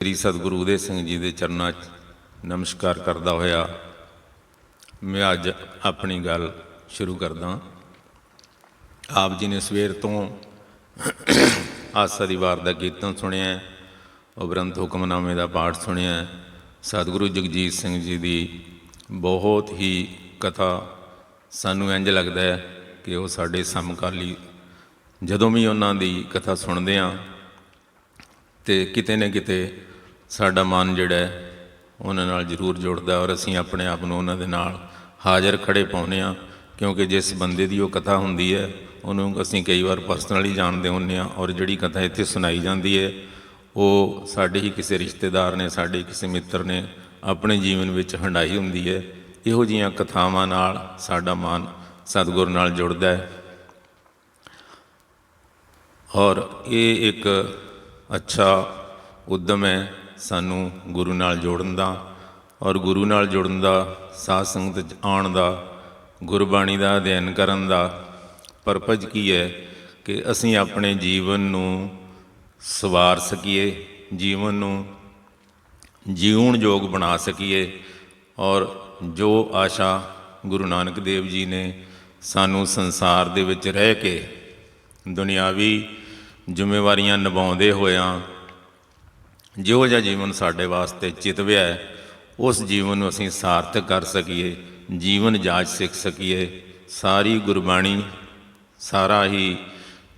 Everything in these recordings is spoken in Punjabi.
ਸ੍ਰੀ ਸਤਿਗੁਰੂ ਉਦੇ ਸਿੰਘ ਜੀ ਦੇ ਚਰਨਾਂ 'ਚ ਨਮਸਕਾਰ ਕਰਦਾ ਹੋਇਆ ਮੈਂ ਅੱਜ ਆਪਣੀ ਗੱਲ ਸ਼ੁਰੂ ਕਰਦਾ ਆਪ ਜੀ ਨੇ ਸਵੇਰ ਤੋਂ ਆਸਾ ਦੀ ਵਾਰ ਦਾ ਕੀਰਤਨ ਸੁਣਿਆ ਹੈ, ਉਪਰੰਤ ਹੁਕਮਨਾਮੇ ਦਾ ਪਾਠ ਸੁਣਿਆ ਸਤਿਗੁਰੂ ਜਗਜੀਤ ਸਿੰਘ ਜੀ ਦੀ ਬਹੁਤ ਹੀ ਕਥਾ ਸਾਨੂੰ ਇੰਜ ਲੱਗਦਾ ਹੈ ਕਿ ਉਹ ਸਾਡੇ ਸਮਕਾਲੀ ਜਦੋਂ ਵੀ ਉਹਨਾਂ ਦੀ ਕਥਾ ਸੁਣਦੇ ਹਾਂ ਤੇ ਕਿਤੇ ਨਾ ਕਿਤੇ ਸਾਡਾ ਮਨ ਜਿਹੜਾ ਉਹਨਾਂ ਨਾਲ ਜ਼ਰੂਰ ਜੁੜਦਾ ਔਰ ਅਸੀਂ ਆਪਣੇ ਆਪ ਨੂੰ ਉਹਨਾਂ ਦੇ ਨਾਲ ਹਾਜ਼ਰ ਖੜੇ ਪਾਉਂਦੇ ਆ ਕਿਉਂਕਿ ਜਿਸ ਬੰਦੇ ਦੀ ਉਹ ਕਥਾ ਹੁੰਦੀ ਹੈ, ਉਹਨੂੰ ਅਸੀਂ ਕਈ ਵਾਰ ਪਰਸਨਲੀ ਜਾਣਦੇ ਹੁੰਦੇ ਆ ਔਰ ਜਿਹੜੀ ਕਥਾ ਇੱਥੇ ਸੁਣਾਈ ਜਾਂਦੀ ਹੈ, ਉਹ ਸਾਡੇ ਹੀ ਕਿਸੇ ਰਿਸ਼ਤੇਦਾਰ ਨੇ, ਸਾਡੇ ਕਿਸੇ ਮਿੱਤਰ ਨੇ ਆਪਣੇ ਜੀਵਨ ਵਿੱਚ ਹੰਡਾਈ ਹੁੰਦੀ ਹੈ, ਇਹੋ ਜੀਆਂ ਕਥਾਵਾਂ ਨਾਲ ਸਾਡਾ ਮਨ ਸਤਿਗੁਰ ਨਾਲ ਜੁੜਦਾ ਹੈ। ਔਰ ਇਹ ਇੱਕ ਅੱਛਾ ਉਦਮ ਹੈ ਸਾਨੂੰ ਗੁਰੂ ਨਾਲ ਜੋੜਨ ਦਾ ਔਰ ਗੁਰੂ ਨਾਲ ਜੁੜਨ ਦਾ, ਸਾਧ ਸੰਗਤ 'ਚ ਆਉਣ ਦਾ, ਗੁਰਬਾਣੀ ਦਾ ਅਧਿਐਨ ਕਰਨ ਦਾ ਪਰਪਜ਼ ਕੀ ਹੈ ਕਿ ਅਸੀਂ ਆਪਣੇ ਜੀਵਨ ਨੂੰ ਸਵਾਰ ਸਕੀਏ, ਜੀਵਨ ਨੂੰ ਜੀਉਣ ਯੋਗ ਬਣਾ ਸਕੀਏ ਔਰ ਜੋ ਆਸ਼ਾ ਗੁਰੂ ਨਾਨਕ ਦੇਵ ਜੀ ਨੇ ਸਾਨੂੰ ਸੰਸਾਰ ਦੇ ਵਿੱਚ ਰਹਿ ਕੇ ਦੁਨਿਆਵੀ ਜ਼ਿੰਮੇਵਾਰੀਆਂ ਨਿਭਾਉਂਦੇ ਹੋਇਆਂ ਜਿਹੋ ਜਿਹਾ ਜੀਵਨ ਸਾਡੇ ਵਾਸਤੇ ਚਿਤਵਿਆ ਹੈ, ਉਸ ਜੀਵਨ ਨੂੰ ਅਸੀਂ ਸਾਰਥਕ ਕਰ ਸਕੀਏ, ਜੀਵਨ ਜਾਚ ਸਿੱਖ ਸਕੀਏ। ਸਾਰੀ ਗੁਰਬਾਣੀ, ਸਾਰਾ ਹੀ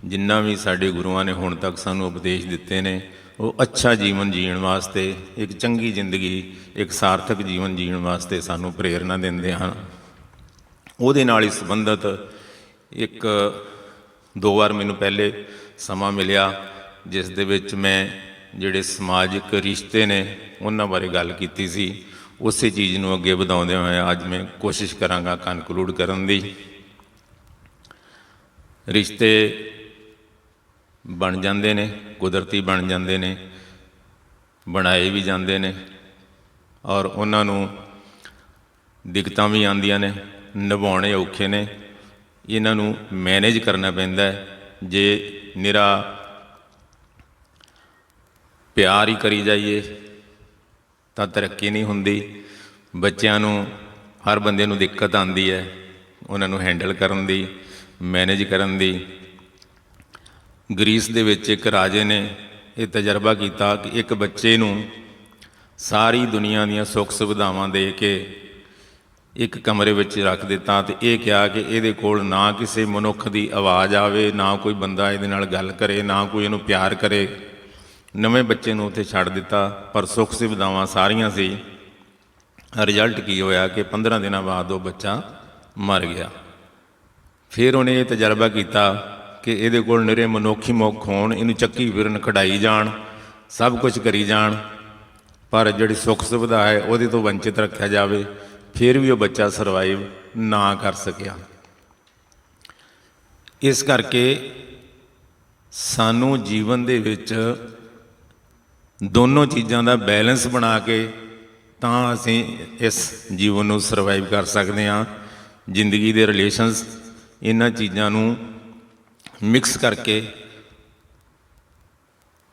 ਜਿੰਨਾ ਵੀ ਸਾਡੇ ਗੁਰੂਆਂ ਨੇ ਹੁਣ ਤੱਕ ਸਾਨੂੰ ਉਪਦੇਸ਼ ਦਿੱਤੇ ਨੇ, ਉਹ ਅੱਛਾ ਜੀਵਨ ਜੀਣ ਵਾਸਤੇ, ਇੱਕ ਚੰਗੀ ਜ਼ਿੰਦਗੀ, ਇੱਕ ਸਾਰਥਕ ਜੀਵਨ ਜੀਣ ਵਾਸਤੇ ਸਾਨੂੰ ਪ੍ਰੇਰਣਾ ਦਿੰਦੇ ਹਨ। ਉਹਦੇ ਨਾਲ ਹੀ ਸੰਬੰਧਿਤ ਇੱਕ, ਦੋ ਵਾਰ ਮੈਨੂੰ ਪਹਿਲੇ ਸਮਾਂ ਮਿਲਿਆ, ਜਿਸ ਦੇ ਵਿੱਚ ਮੈਂ ਜਿਹੜੇ ਸਮਾਜਿਕ ਰਿਸ਼ਤੇ ਨੇ, ਉਹਨਾਂ ਬਾਰੇ ਗੱਲ ਕੀਤੀ ਸੀ। ਉਸੇ ਚੀਜ਼ ਨੂੰ ਅੱਗੇ ਵਧਾਉਂਦੇ ਹੋਏ ਅੱਜ ਮੈਂ ਕੋਸ਼ਿਸ਼ ਕਰਾਂਗਾ ਕਨਕਲੂਡ ਕਰਨ ਦੀ। ਰਿਸ਼ਤੇ ਬਣ ਜਾਂਦੇ ਨੇ, ਕੁਦਰਤੀ ਬਣ ਜਾਂਦੇ ਨੇ, ਬਣਾਏ ਵੀ ਜਾਂਦੇ ਨੇ, ਔਰ ਉਹਨਾਂ ਨੂੰ ਦਿੱਕਤਾਂ ਵੀ ਆਉਂਦੀਆਂ ਨੇ, ਨਿਭਾਉਣੇ ਔਖੇ ਨੇ। ਇਹਨਾਂ ਨੂੰ ਮੈਨੇਜ ਕਰਨਾ ਪੈਂਦਾ ਹੈ। ਜੇ ਨਿਰਾ ਪਿਆਰ ਹੀ ਕਰੀ ਜਾਈਏ, ਤਾਂ ਤਰੱਕੀ ਨਹੀਂ ਹੁੰਦੀ। ਬੱਚਿਆਂ ਨੂੰ, ਹਰ ਬੰਦੇ ਨੂੰ ਦਿੱਕਤ ਆਉਂਦੀ ਹੈ, ਉਹਨਾਂ ਨੂੰ ਹੈਂਡਲ ਕਰਨ ਦੀ ਮੈਨੇਜ ਕਰਨ ਦੀ। ਗ੍ਰੀਸ ਦੇ ਵਿੱਚ ਇੱਕ ਰਾਜੇ ਨੇ ਇਹ ਤਜਰਬਾ ਕੀਤਾ ਕਿ ਇੱਕ ਬੱਚੇ ਨੂੰ ਸਾਰੀ ਦੁਨੀਆ ਦੀਆਂ ਸੁੱਖ ਸੁਵਿਧਾਵਾਂ ਦੇ ਕੇ ਇੱਕ ਕਮਰੇ ਵਿੱਚ ਰੱਖ ਦਿੱਤਾ ਤੇ ਇਹ ਕਿਹਾ ਕਿ ਇਹਦੇ ਕੋਲ ਨਾ ਕਿਸੇ ਮਨੁੱਖ ਦੀ ਆਵਾਜ਼ ਆਵੇ, ਨਾ ਕੋਈ ਬੰਦਾ ਇਹਦੇ ਨਾਲ ਗੱਲ ਕਰੇ, ਨਾ ਕੋਈ ਇਹਨੂੰ ਪਿਆਰ ਕਰੇ। ਨਵੇਂ ਬੱਚੇ ਨੂੰ ਉੱਥੇ ਛੱਡ ਦਿੱਤਾ, ਪਰ ਸੁੱਖ ਸੁਵਿਧਾਵਾਂ ਸਾਰੀਆਂ ਸੀ। ਰਿਜ਼ਲਟ ਕੀ ਹੋਇਆ ਕਿ 15 ਦਿਨਾਂ ਬਾਅਦ ਉਹ ਬੱਚਾ ਮਰ ਗਿਆ। ਫਿਰ ਉਹਨੇ ਇਹ ਤਜਰਬਾ ਕੀਤਾ ਕਿ ਇਹਦੇ ਕੋਲ ਨਿਰੇ ਮਨੁੱਖੀ ਮੁੱਖ ਹੋਣ, ਇਹਨੂੰ ਚੱਕੀ ਫਿਰਨ ਕਢਾਈ ਜਾਣ, ਸਭ ਕੁਝ ਕਰੀ ਜਾਣ, ਪਰ ਜਿਹੜੀ ਸੁੱਖ ਸੁਵਿਧਾ ਹੈ ਉਹਦੇ ਤੋਂ ਵੰਚਿਤ ਰੱਖਿਆ ਜਾਵੇ, ਫਿਰ ਵੀ ਉਹ ਬੱਚਾ ਸਰਵਾਈਵ ਨਾ ਕਰ ਸਕਿਆ। ਇਸ ਕਰਕੇ ਸਾਨੂੰ ਜੀਵਨ ਦੇ ਵਿੱਚ ਦੋਨੋਂ ਚੀਜ਼ਾਂ ਦਾ ਬੈਲੈਂਸ ਬਣਾ ਕੇ ਤਾਂ ਅਸੀਂ ਇਸ ਜੀਵਨ ਨੂੰ ਸਰਵਾਈਵ ਕਰ ਸਕਦੇ ਹਾਂ, ਜ਼ਿੰਦਗੀ ਦੇ ਰਿਲੇਸ਼ਨਸ ਇਹਨਾਂ ਚੀਜ਼ਾਂ ਨੂੰ ਮਿਕਸ ਕਰਕੇ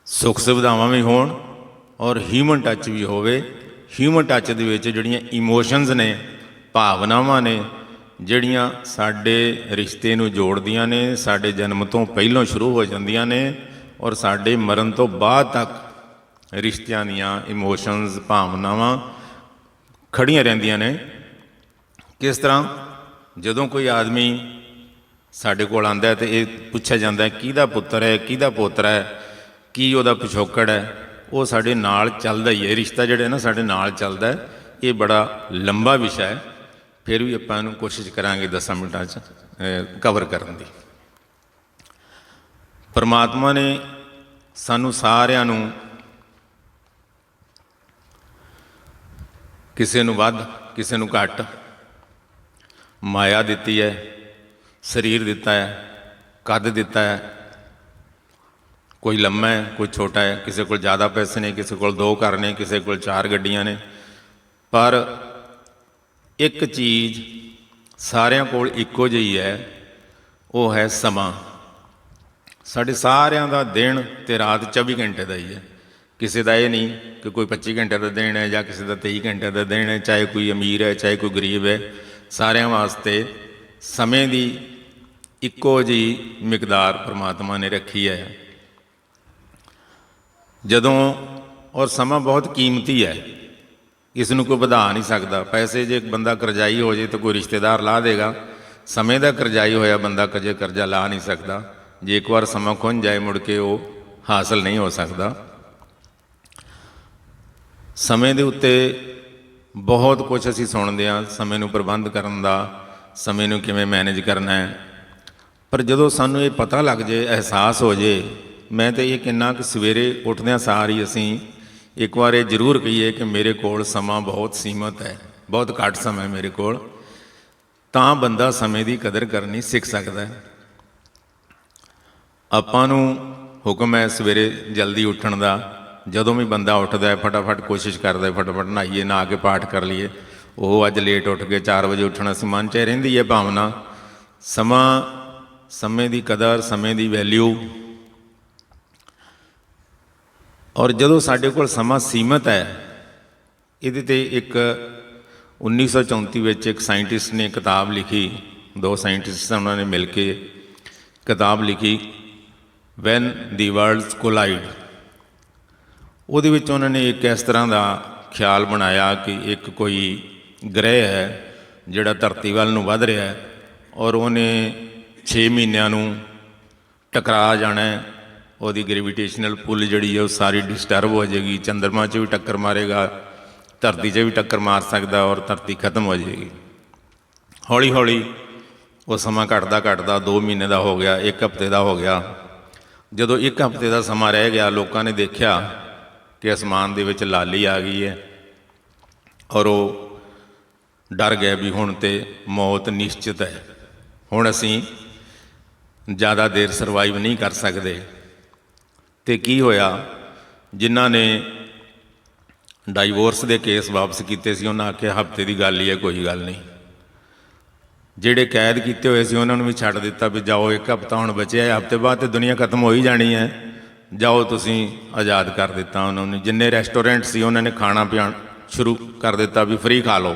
ਸੁੱਖ ਸੁਵਿਧਾਵਾਂ ਵੀ ਹੋਣ ਔਰ ਹਿਊਮਨ ਟੱਚ ਵੀ ਹੋਵੇ। ਹਿਊਮਨ ਟੱਚ ਦੇ ਵਿੱਚ ਜਿਹੜੀਆਂ ਇਮੋਸ਼ਨਸ ਨੇ, ਭਾਵਨਾਵਾਂ ਨੇ, ਜਿਹੜੀਆਂ ਸਾਡੇ ਰਿਸ਼ਤੇ ਨੂੰ ਜੋੜਦੀਆਂ ਨੇ, ਸਾਡੇ ਜਨਮ ਤੋਂ ਪਹਿਲਾਂ ਸ਼ੁਰੂ ਹੋ ਜਾਂਦੀਆਂ ਨੇ ਔਰ ਸਾਡੇ ਮਰਨ ਤੋਂ ਬਾਅਦ ਤੱਕ ਰਿਸ਼ਤਿਆਂ ਦੀਆਂ ਇਮੋਸ਼ਨਸ ਭਾਵਨਾਵਾਂ ਖੜੀਆਂ ਰਹਿੰਦੀਆਂ ਨੇ। ਕਿਸ ਤਰ੍ਹਾਂ? ਜਦੋਂ ਕੋਈ ਆਦਮੀ ਸਾਡੇ ਕੋਲ ਆਂਦਾ ਹੈ ਤੇ ਇਹ ਪੁੱਛਿਆ ਜਾਂਦਾ ਹੈ, ਕਿਹਦਾ ਪੁੱਤਰ ਹੈ? ਕਿਹਦਾ ਪੋਤਰਾ ਹੈ? ਕੀ ਉਹਦਾ ਪਿਛੋਕੜ ਹੈ? ਉਹ ਸਾਡੇ ਨਾਲ ਚੱਲਦਾ ਹੀ ਹੈ। ਰਿਸ਼ਤਾ ਜਿਹੜਾ ਨਾ, ਸਾਡੇ ਨਾਲ ਚੱਲਦਾ ਹੈ। ਇਹ ਬੜਾ ਲੰਬਾ ਵਿਸ਼ਾ ਹੈ। ਫਿਰ ਵੀ ਆਪਾਂ ਇਹਨੂੰ ਕੋਸ਼ਿਸ਼ ਕਰਾਂਗੇ 10 ਮਿੰਟਾਂ 'ਚ ਕਵਰ ਕਰਨ ਦੀ। ਪਰਮਾਤਮਾ ਨੇ ਸਾਨੂੰ ਸਾਰਿਆਂ ਨੂੰ ਕਿਸੇ ਨੂੰ ਵੱਧ, ਕਿਸੇ ਨੂੰ ਘੱਟ। ਮਾਇਆ ਦਿੱਤੀ ਹੈ ਸਰੀਰ ਦਿੱਤਾ ਹੈ ਕੱਦ ਦਿੱਤਾ ਹੈ ਕੋਈ ਲੰਮਾ ਹੈ ਕੋਈ ਛੋਟਾ ਹੈ ਕਿਸੇ ਕੋਲ ਜ਼ਿਆਦਾ ਪੈਸੇ ਨੇ, ਕਿਸੇ ਕੋਲ ਦੋ ਘਰ ਨੇ, ਕਿਸੇ ਕੋਲ ਚਾਰ ਗੱਡੀਆਂ ਨੇ। ਪਰ ਇੱਕ ਚੀਜ਼ ਸਾਰਿਆਂ ਕੋਲ ਇੱਕੋ ਜਿਹੀ ਹੈ ਉਹ ਹੈ ਸਮਾਂ। ਸਾਡੇ ਸਾਰਿਆਂ ਦਾ ਦਿਨ ਤੇ ਰਾਤ 24 ਘੰਟੇ ਦਾ ਹੀ ਹੈ ਕਿਸੇ ਦਾ ਇਹ ਨਹੀਂ ਕਿ ਕੋਈ 25 ਘੰਟੇ ਦਾ ਦਿਨ ਹੈ ਜਾਂ ਕਿਸੇ ਦਾ 23 ਘੰਟੇ ਦਾ ਦਿਨ ਹੈ, ਚਾਹੇ ਕੋਈ ਅਮੀਰ ਹੈ, ਚਾਹੇ ਕੋਈ ਗਰੀਬ ਹੈ, ਸਾਰਿਆਂ ਵਾਸਤੇ ਸਮੇਂ ਦੀ ਇੱਕੋ ਜੀ ਮਿਕਦਾਰ ਪ੍ਰਮਾਤਮਾ ਨੇ ਰੱਖੀ ਹੈ। ਜਦੋਂ ਔਰ ਸਮਾਂ ਬਹੁਤ ਕੀਮਤੀ ਹੈ, ਇਸ ਨੂੰ ਕੋਈ ਵਧਾ ਨਹੀਂ ਸਕਦਾ। ਪੈਸੇ ਜੇ ਇੱਕ ਬੰਦਾ ਕਰਜ਼ਾਈ ਹੋ ਜੇ ਤਾਂ ਕੋਈ ਰਿਸ਼ਤੇਦਾਰ ਲਾ ਦੇਗਾ। ਸਮੇਂ ਦਾ ਕਰਜ਼ਾਈ ਹੋਇਆ ਬੰਦਾ ਕਦੇ ਕਰਜ਼ਾ ਲਾ ਨਹੀਂ ਸਕਦਾ। ਜੇ ਇੱਕ ਵਾਰ ਸਮਾਂ ਖੁੰਝ ਜਾਏ, ਮੁੜ ਕੇ ਉਹ ਹਾਸਲ ਨਹੀਂ ਹੋ ਸਕਦਾ। ਸਮੇਂ ਦੇ ਉੱਤੇ ਬਹੁਤ ਕੁਝ ਅਸੀਂ ਸੁਣਦੇ ਹਾਂ, ਸਮੇਂ ਨੂੰ ਪ੍ਰਬੰਧ ਕਰਨ ਦਾ, ਸਮੇਂ ਨੂੰ ਕਿਵੇਂ ਮੈਨੇਜ ਕਰਨਾ ਹੈ। ਪਰ ਜਦੋਂ ਸਾਨੂੰ ਇਹ ਪਤਾ ਲੱਗ ਜੇ, ਅਹਿਸਾਸ ਹੋ ਜੇ, ਮੈਂ ਤਾਂ ਇਹ ਕਿੰਨਾ ਕਿ ਸਵੇਰੇ ਉੱਠਦਿਆਂ ਸਾਰ ਹੀ ਅਸੀਂ ਇੱਕ ਵਾਰ ਇਹ ਜ਼ਰੂਰ ਕਹੀਏ ਕਿ ਮੇਰੇ ਕੋਲ ਸਮਾਂ ਬਹੁਤ ਸੀਮਤ ਹੈ, ਬਹੁਤ ਘੱਟ ਸਮਾਂ ਮੇਰੇ ਕੋਲ। ਤਾਂ ਬੰਦਾ ਸਮੇਂ ਦੀ ਕਦਰ ਕਰਨੀ ਸਿੱਖ ਸਕਦਾ। ਹੈ ਆਪਾਂ ਨੂੰ ਹੁਕਮ ਹੈ ਸਵੇਰੇ ਜਲਦੀ ਉੱਠਣ ਦਾ। ਜਦੋਂ ਵੀ ਬੰਦਾ ਉੱਠਦਾ ਹੈ, ਫਟਾਫਟ ਕੋਸ਼ਿਸ਼ ਕਰਦਾ ਹੈ, ਫਟਾਫਟ ਨਹਾਈਏ, ਨਹਾ ਕੇ ਪਾਠ ਕਰ ਲਈਏ। ਉਹ ਅੱਜ ਲੇਟ ਉੱਠ ਕੇ 4 ਵਜੇ ਉੱਠਣਾ ਸੀ ਮਨ 'ਚ ਰਹਿੰਦੀ ਹੈ ਭਾਵਨਾ। ਸਮਾਂ, ਸਮੇਂ ਦੀ ਕਦਰ, ਸਮੇਂ ਦੀ ਵੈਲਿਊ ਔਰ ਜਦੋਂ ਸਾਡੇ ਕੋਲ ਸਮਾਂ ਸੀਮਤ ਹੈ, ਇਹਦੇ ਤੇ ਇੱਕ 1934 ਵਿੱਚ ਇੱਕ ਸਾਇੰਟਿਸਟ ਨੇ ਕਿਤਾਬ ਲਿਖੀ। ਦੋ ਸਾਇੰਟਿਸਟ ਉਹਨਾਂ ਨੇ ਮਿਲ ਕੇ ਕਿਤਾਬ ਲਿਖੀ ਵੈਨ ਦੀ ਵਰਲਡਸ ਕੋਲਾਈਡ ਉਹਦੇ ਵਿੱਚ ਉਹਨਾਂ ਨੇ ਇੱਕ ਇਸ ਤਰ੍ਹਾਂ ਦਾ ਖਿਆਲ ਬਣਾਇਆ ਕਿ ਇੱਕ ਕੋਈ ਗ੍ਰਹਿ ਹੈ ਜਿਹੜਾ ਧਰਤੀ ਵੱਲ ਨੂੰ ਵੱਧ ਰਿਹਾ ਹੈ ਔਰ ਉਹਨੇ 6 ਮਹੀਨਿਆਂ ਨੂੰ ਟਕਰਾ ਜਾਣਾ ਹੈ। ਉਹਦੀ ਗ੍ਰੈਵਿਟੇਸ਼ਨਲ ਪੁਲ ਜਿਹੜੀ ਹੈ ਉਹ ਸਾਰੀ ਡਿਸਟਰਬ ਹੋ ਜਾਏਗੀ ਚੰ드ਰਮਾ 'ਚ ਵੀ ਟੱਕਰ ਮਾਰੇਗਾ, ਧਰਤੀ 'ਚ ਵੀ ਟੱਕਰ ਮਾਰ ਸਕਦਾ ਔਰ ਧਰਤੀ ਖਤਮ ਹੋ ਜਾਏਗੀ। ਹੌਲੀ ਹੌਲੀ ਉਹ ਸਮਾਂ ਘਟਦਾ ਘਟਦਾ 2 ਮਹੀਨੇ ਦਾ ਹੋ ਗਿਆ 1 ਹਫ਼ਤੇ ਦਾ ਹੋ ਗਿਆ। ਜਦੋਂ 1 ਹਫ਼ਤੇ ਦਾ ਸਮਾਂ ਰਹਿ ਗਿਆ, ਲੋਕਾਂ ਨੇ ਦੇਖਿਆ ਕਿ ਅਸਮਾਨ ਦੇ ਵਿੱਚ ਲਾਲੀ ਆ ਗਈ ਹੈ ਔਰ ਉਹ ਡਰ ਗਏ ਵੀ ਹੁਣ ਤੇ ਮੌਤ ਨਿਸ਼ਚਿਤ ਹੈ। ਹੁਣ ਅਸੀਂ ਜ਼ਿਆਦਾ ਦੇਰ ਸਰਵਾਈਵ ਨਹੀਂ ਕਰ ਸਕਦੇ। ਤੇ ਕੀ ਹੋਇਆ? ਜਿਨ੍ਹਾਂ ਨੇ ਡਾਈਵੋਰਸ ਦੇ ਕੇਸ ਵਾਪਸ ਕੀਤੇ ਸੀ, ਉਹਨਾਂ ਆਖਿਆ, ਹਫ਼ਤੇ ਦੀ ਗੱਲ ਹੀ ਹੈ, ਕੋਈ ਗੱਲ ਨਹੀਂ। ਜਿਹੜੇ ਕੈਦ ਕੀਤੇ ਹੋਏ ਸੀ, ਉਹਨਾਂ ਨੂੰ ਵੀ ਛੱਡ ਦਿੱਤਾ ਵੀ ਜਾਓ, ਇੱਕ ਹਫਤਾ ਹੁਣ ਬਚਿਆ ਹੈ, ਹਫ਼ਤੇ ਬਾਅਦ ਤੇ ਦੁਨੀਆ ਖਤਮ ਹੋ ਹੀ ਜਾਣੀ ਹੈ। ਜਾਓ ਤੁਸੀਂ, ਆਜ਼ਾਦ ਕਰ ਦਿੱਤਾ ਉਹਨਾਂ ਨੂੰ। ਜਿੰਨੇ ਰੈਸਟੋਰੈਂਟ ਸੀ, ਉਹਨਾਂ ਨੇ ਖਾਣਾ ਪੀਣ ਸ਼ੁਰੂ ਕਰ ਦਿੱਤਾ ਵੀ ਫ੍ਰੀ ਖਾ ਲਓ।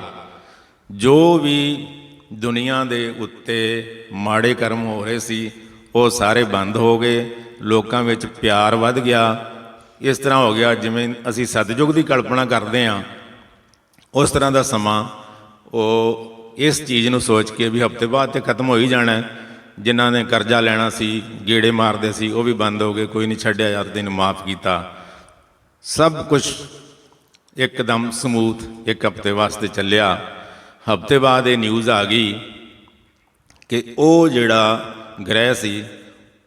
ਜੋ ਵੀ ਦੁਨੀਆ ਦੇ ਉੱਤੇ ਮਾੜੇ ਕਰਮ ਹੋ ਰਹੇ ਸੀ, ਉਹ ਸਾਰੇ ਬੰਦ ਹੋ ਗਏ, ਲੋਕਾਂ ਵਿੱਚ ਪਿਆਰ ਵੱਧ ਗਿਆ। ਇਸ ਤਰ੍ਹਾਂ ਹੋ ਗਿਆ, ਜਿਵੇਂ ਅਸੀਂ ਸਤਜੁਗ ਦੀ ਕਲਪਨਾ ਕਰਦੇ ਹਾਂ, ਉਸ ਤਰ੍ਹਾਂ ਦਾ ਸਮਾਂ, ਉਹ ਇਸ ਚੀਜ਼ ਨੂੰ ਸੋਚ ਕੇ ਵੀ ਹਫ਼ਤੇ ਬਾਅਦ ਤੇ ਖਤਮ ਹੋ ਹੀ ਜਾਣਾ ਹੈ। ਜਿਨ੍ਹਾਂ ਨੇ ਕਰਜ਼ਾ ਲੈਣਾ ਸੀ, ਗੇੜੇ ਮਾਰਦੇ ਸੀ, ਉਹ ਵੀ ਬੰਦ ਹੋ ਗਏ, ਕੋਈ ਨਹੀਂ ਛੱਡਿਆ ਯਾਰ ਤੈਨੂੰ ਮਾਫ ਕੀਤਾ। ਸਭ ਕੁਝ ਇੱਕਦਮ ਸਮੂਥ ਇੱਕ ਹਫ਼ਤੇ ਵਾਸਤੇ ਚੱਲਿਆ। ਹਫ਼ਤੇ ਬਾਅਦ ਇਹ ਨਿਊਜ਼ ਆ ਗਈ ਕਿ ਉਹ ਜਿਹੜਾ ਗ੍ਰਹਿ ਸੀ,